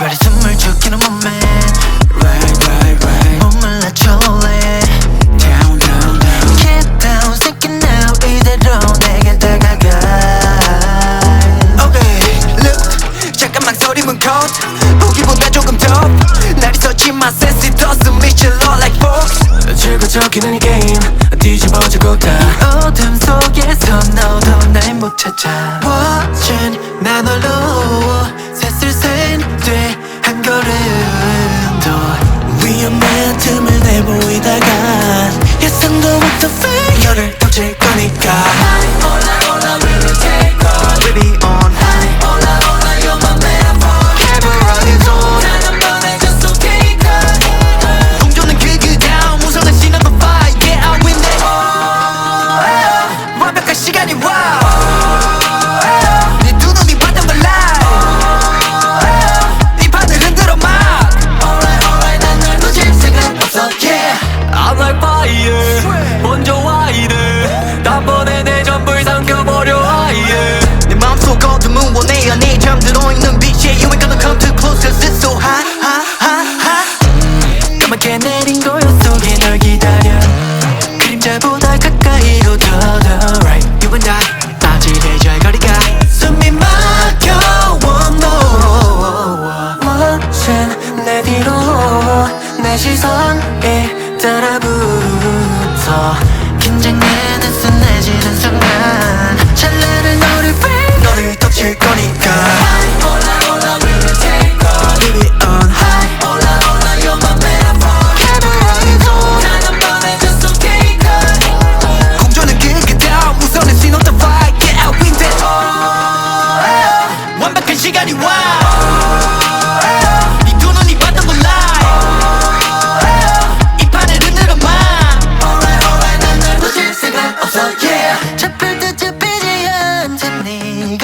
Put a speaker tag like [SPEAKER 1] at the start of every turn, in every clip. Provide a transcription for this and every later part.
[SPEAKER 1] Ready to merge you in a moment Right, right, right 몸을 낮춰 올래 Down, down, down Get down, sinking now 이대로 내게 다가가 Okay, look 잠깐만 소리 문컷 보기보다 조금 더 날이 서지만 센스 있었음 미칠러 like fox
[SPEAKER 2] 즐거적이는 이 게임 뒤집어지고 가
[SPEAKER 1] 어둠 속에서 너도 날 못 찾아 the 시선에 따라 붙어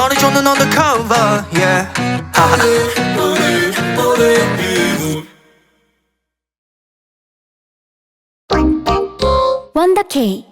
[SPEAKER 1] 너를 쫓는 undercover yeah
[SPEAKER 3] 원더케이